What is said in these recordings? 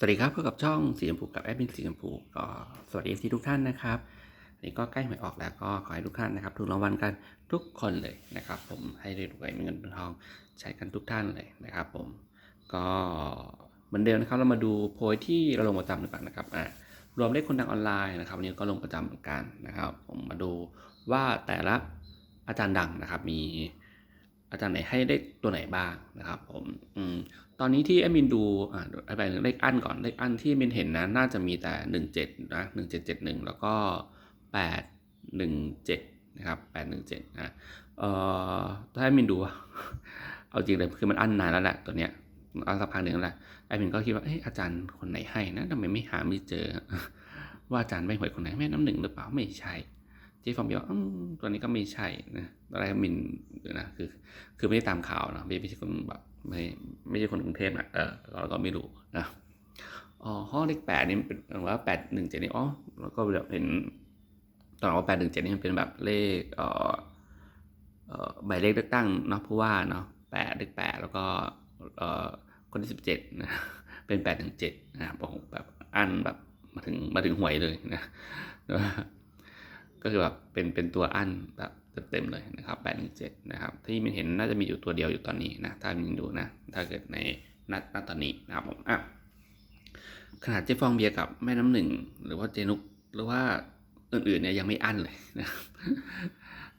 สวัสดีครับพบกับช่องสีชมพูกับแอดมินสีชมพูก็สวัสดีทีทุกท่านนะครับนนี้ก็ใกล้หวยออกแล้วก็ขอให้ทุกท่านนะครับถูกรางวัลกันทุกคนเลยนะครับ ผมให้รวยมีเงินทองใช้กันทุกท่านเลยนะครับ ผมก็เหมือนเดิมนะครับเรามาดูโพยที่เราลงประจำดีกว่านะครับอ่ารวมเลขคนดังออนไลน์นะครับวันนี้ก็ลงประจำเหมือนกันนะครับ ผมมาดูว่าแต่ละอาจารย์ดังนะครับมีอาจารย์ไหนให้ได้ตัวไหนบ้างนะครับ ผมอืม ตอนนี้ที่แอดมินดูอ่าไปถึงเลขอันก่อนเลขอันที่แอดมินเห็นนะน่าจะมีแต่หนึ่งเจ็ดนะหนึ่งเจ็ดเจ็ดหนึ่งแล้วก็แปดหนึ่งเจ็ดนะครับแปดหนึ่งเจ็ดนะเอ่อถ้าแอดมินดู เอาจริงเลยคือมันอันนานแล้วแหละตัวเนี้ยอันสักพักหนึ่งแล้วแหละแอดมินก็คิดว่าเอ้อาจารย์คนไหนให้นะทำไมไม่หาไม่เจอ ว่าอาจารย์ไม่หวยคนไหนแม่น้ำหนึ่งหรือเปล่าไม่ใช่ เจ๊ฟอมบอกตัวนี้ก็ไม่ใช่นะอะไรแอดมินนะคือคือไม่ได้ตามข่าวนะไม่ไม่ใช่คนแบบไม่ไม่ใช่คนกรุงเทพนะเออเราก็ไม่รู้นะอ๋อห้องเลขแปดนี่มันเป็นว่าแปดหนึ่งเจ็ดนี่อ๋อแล้วก็แบบเห็นตอนว่าแปดหนึ่งเจ็ดนี่มันเป็นแบบเลขเอ่อเอ่อใบเลขเลือกตั้งเนาะผู้ว่าเนาะแปดเลขแปดแล้วก็เอ่อคนที่สิบเจ็ดนะเป็นแปดถึงเจ็ดนะผมแบบอันแบบมาถึงมาถึงหวยเลยนะ ก็คือแบบเป็นเป็นตัวอั้นแบบเต็มๆเลยนะครับแปดหนึ่งเจ็ดนะครับที่มินเห็นน่าจะมีอยู่ตัวเดียวอยู่ตอนนี้นะถ้ามินดูนะถ้าเกิดในนัดนัดตอนนี้นะครับผมอะขนาดเจ๊ฟองเบียร์กับแม่น้ำหนึ่งหรือว่าเจนุกหรือว่าอื่นๆเนี่ยยังไม่อั้นเลยนะครับ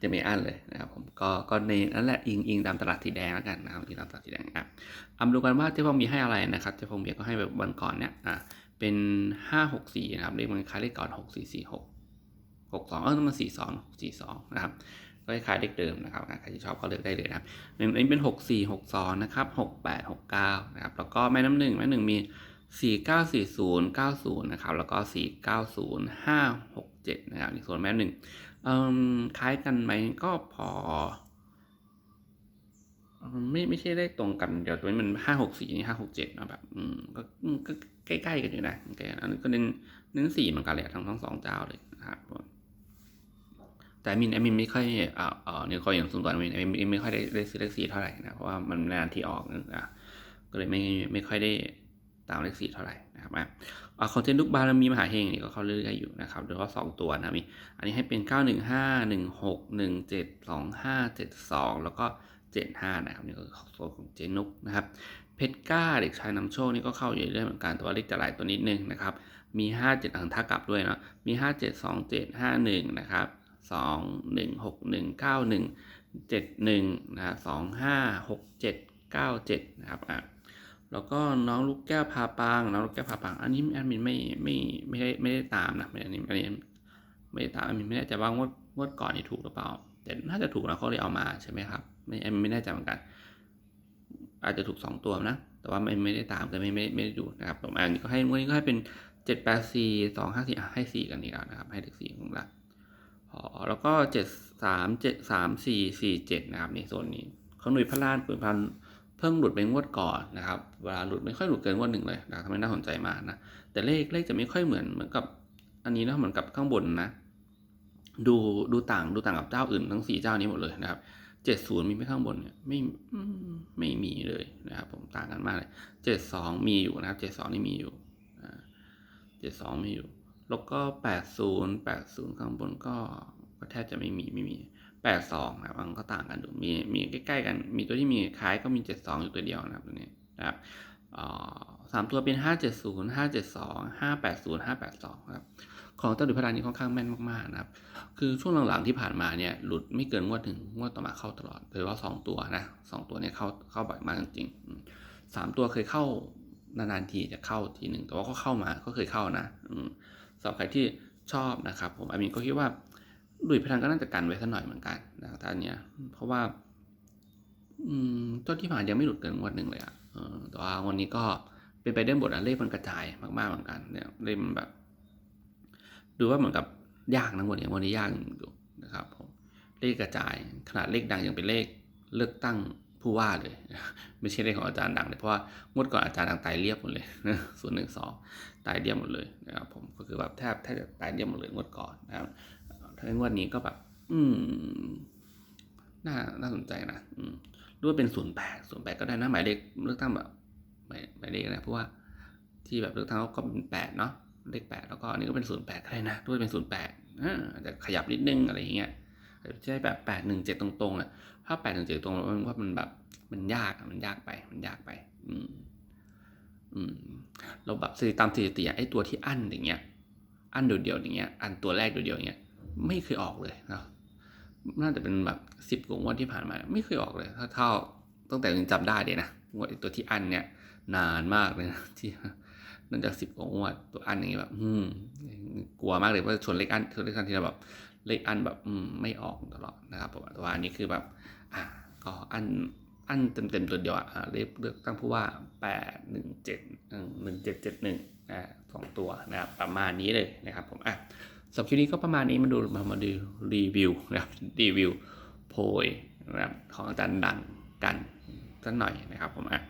จะไม่อั้นเลยนะครับผมก็ก็ในนั่นแหละอิงอิงตามตลาดสีแดงแล้วกันนะครับอิงตามตลาดสีแดงอะอามาดูกันว่าเจ๊ฟองมีให้อะไรนะครับเจ๊ฟองเบียร์ก็ให้แบบวันก่อนเนี่ยอะเป็นห้าหกสี่นะครับเลขมันคล้ายเลขก่อนห กสี่สี่หกสองเออมันสี่สองสี่สองนะครับก็คล้ายๆเลขเดิมนะครับใครที่ชอบก็เลือกได้เลยนะครับอันนี้เป็นหกสี่หกสองนะครับหกแปดหกเก้านะครับ แล้วก็แม่น้ำหนึ่งแม่น้ำหนึ่งมีสี่เก้าสี่ศูนย์เก้าศูนย์นะครับ แล้วก็สี่เก้าศูนย์ห้าหกเจ็ดนะครับในส่วนแม่น้ำหนึ่งคล้ายกันไหมก็พอไม่ไม่ใช่เลขตรงกันเดี๋ยวตัวนี้มันห้าหกสี่นี่ห้าหกเจ็ดนะแบบอืมก็ก็ใกล้ๆกันอยู่นะโอเคอันนี้ก็เน้นเน้นสี่เหมือนกันเลยทั้งทั้งสองเจ้าเลยนะครับ แต่มินแอมินไม่ค่อยเอ่อเอ่อนี่คอยอย่างส่วนตัวมินแอมินไม่ค่อยได้ได้ซื้อเลขสี่เท่าไหร่นะเพราะว่ามันนานที่ออกนะก็เลยไม่ไม่ค่อยได้ตามเลขสี่เท่าไหร่นะครับอะอ่าคอนเทนต์ลูกบารมีมหาเฮงนี่ก็เข้าเรื่อยๆอยู่นะครับโดยเฉพาะสองตัวนะมีอันนี้ให้เป็นเก้าหนึ่งห้าหนึ่งหกหนึ่งเจ็ดสองห้าเจ็ดสองแล้วก็เจ็ดห้านะครับนี่ก็คือโซของเจนุกนะครับเพชรก้าเด็กชายนำโชคนี่ก็เข้าอยู่เรื่อยๆเหมือนกันแต่ว่าเลขจะหลายตัวนิดนึงนะครับมีห้าเจ็ดอังท่ากลับด้วยเนาะมีห้าเจ็ดสองเจ็ดห้าหนึ่งนะครับ สองหนึ่งหกหนึ่งเก้าหนึ่งเจ็ดหนึ่งนะสองห้าหกเจ็ดเก้าเจ็ดนะครับอะแล้วก็น้องลูกแก้วพาปังน้องลูกแก้วพาปังอันนี้แอดมินไม่ไม่ไม่ได้ไม่ได้ตามนะไม่ได้อันนี้อันนี้ไม่ได้ตามแอดมินไม่แน่ใจว่างวดงวดก่อนนี่ถูกหรือเปล่า แต่น่าจะถูกนะเขาเลยเอามาใช่ไหมครับไม่แอดมินไม่แน่ใจเหมือนกัน อาจจะถูกสองตัวนะ แต่ว่าไม่ไม่ได้ตามก็ไม่ไม่ไม่ได้ดูนะครับผมอันนี้ก็ให้งวดนี้ก็ให้เป็นเจ็ดแปดสี่สองห้าสี่ให้สี่กันนี้แล้วนะครับให้เลขสี่ของเรา พอแล้วก็เจ็ดสามเจ็ดสามสี่สี่เจ็ดนะครับในโซนนี้ของหน่วยพระลานหน่วยพันเพิ่งหลุดไปงวดก่อนนะครับเวลาหลุดไม่ค่อยหลุดเกินงวดหนึ่งเลยนะทำให้น่าสนใจมากนะแต่เลขเลขจะไม่ค่อยเหมือนเหมือนกับอันนี้นะเหมือนกับข้างบนนะ ดูดูต่างดูต่างกับเจ้าอื่นทั้งสี่เจ้านี้หมดเลยนะครับเจ็ดศูนย์มีไหมข้างบนเนี่ยไม่ไม่มีเลยนะครับ ผมต่างกันมากเลยเจ็ดสองมีอยู่นะครับเจ็ดสองนี่มีอยู่เจ็ดสองมีอยู่ แล้วก็แปดศูนย์แปดศูนย์ข้างบนก็ก็แทบจะไม่มีไม่มีแปดสองนะครับมันก็ต่างกันอยู่มีมีใกล้ๆกัน มีตัวที่มีคล้ายก็มีเจ็ดสองอยู่ตัวเดียวนะครับตัวนี้นะครับสามตัวเป็นห้าเจ็ดศูนย์ห้าเจ็ดสองห้าแปดศูนย์ห้าแปดสองครับของเจ้าดุพดานี้ค่อนข้างแม่นมากๆนะครับ คือช่วงหลังๆที่ผ่านมาเนี่ยหลุดไม่เกินงวดถึงงวดต่อมาเข้าตลอดโดยเฉพาะสองตัวนะสองตัวเนี่ยเข้าเข้าบ่อยมากจริงๆสามตัวเคยเข้านานๆทีจะเข้าทีหนึ่งแต่ว่าก็เข้ามาก็เคยเข้านะ อืม สำหรับใครที่ชอบนะครับผมอามินก็คิดว่าดุยพลังก็น่าจะกันไว้สักหน่อยเหมือนกันนะท่านเนี้ยเพราะว่า อืมต้นที่ผ่านยังไม่หลุดเกินงวดหนึ่งเลยอะเออแต่ว่าวันนี้ก็เป็นไปได้หมดอะเลขมันกระจายมากๆเหมือนกันเนี่ยเลขมันแบบ ดูว่าเหมือนกับยากนะวันนี้วันนี้ยากอยู่นะครับผมเลขกระจายขนาดเลขดังยังเป็นเลขเลือกตั้ง ผู้ว่าเลย ไม่ใช่เลขของอาจารย์ดังเลยเพราะว่างวดก่อนอาจารย์ดังตายเรียบหมดเลยศูนย์หนึ่งสองตายเรียบหมดเลยนะครับผมก็คือแบบแทบแทบจะตายเรียบหมดเลยงวดก่อนนะครับถ้างวดนี้ก็แบบ อืมน่าน่าสนใจนะอืมรู้ว่าเป็นศูนย์แปดศูนย์แปดก็ได้นะหมายเลขเลือกตั้งแบบหมายหมายเลขนะเพราะว่าที่แบบเลือกทั้งก็เป็นแปดเนาะเลขแปดแล้วก็อันนี้ก็เป็นศูนย์แปดก็ได้นะด้วยเป็นศูนย์แปดอาจจะขยับนิดนึงอะไรอย่างเงี้ย ใช่แบบแปดหนึ่งเจ็ดตรงๆอะถ้าแปดหนึ่งเจ็ดตรงๆมันว่ามันแบบมันยากมันยากไปมันยากไปอืมอืมเราแบบสถิติตามสถิติไอ้ตัวที่อั้นอย่างเงี้ย อันเดียวๆอย่างเงี้ยอันตัวแรกเดียวๆอย่างเงี้ยไม่เคยออกเลยเนาะน่าจะเป็นแบบสิบกว่างวดที่ผ่านมา ไม่เคยออกเลยถ้าเท่าตั้งแต่ยังจำได้เลยนะงวดไอตัวที่อันเนี่ย นานมากเลยนะที่นั่นจากสิบกว่างวดตัวอันอย่างเงี้ยแบบ อืมกลัวมากเลยว่าชนเลขอันชนเลขอันที่เราแบบ เลขอันแบบอืมไม่ออกตลอดนะครับผมแต่ว่าอันนี้คือแบบอะก็อันอันเต็มเต็มๆตัวเดียวอะเรียกเลือกตั้งผู้ว่าแปดหนึ่งเจ็ดหนึ่งเจ็ดเจ็ดหนึ่งอ่าสองตัวนะครับประมาณนี้เลยนะครับผมอะสำหรับคลิปนี้ก็ประมาณนี้มาดูมามาดูรีวิวนะครับรีวิวโพยนะครับของอาจารย์ดังกันสักหน่อยนะครับผมอะ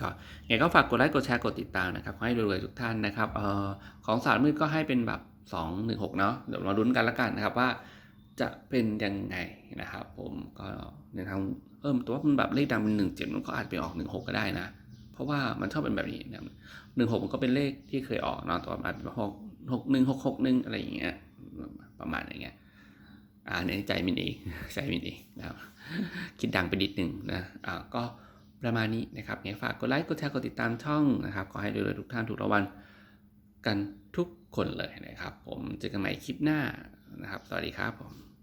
ก็ยังไงก็ฝากกดไลค์กดแชร์กดติดตามนะครับขอให้รวยๆทุกท่านนะครับเอ่อของสารมืดก็ให้เป็นแบบ สองหนึ่งหกเนาะเดี๋ยวมาลุ้นกันละกันนะครับว่าจะเป็นยังไงนะครับผมก็ในทางเอิ่มตัวมันแบบเลขดังเป็นหนึ่งเจ็ดมันก็อาจไปออกหนึ่งหกก็ได้นะ เพราะว่ามันชอบเป็นแบบนี้นะหนึ่งหกมันก็เป็นเลขที่เคยออกเนาะแตัวาอาจเป็นหกหกหนึ่งหกหกหนึ่งอะไรอย่างเงี้ยประมาณอย่างเงี้ยอ่าในใจมินเองใจมินเองนะครับคิดดังไปนิดหนึ่งนะอ่าก็ประมาณนี้นะครับเนี่ยฝากกดไลค์กดแชร์กดติดตามช่องนะครับขอให้รวยๆทุกท่านถูกรางวัลกันทุก คนเลยนะครับ ผมเจอกันใหม่คลิปหน้านะครับ สวัสดีครับผม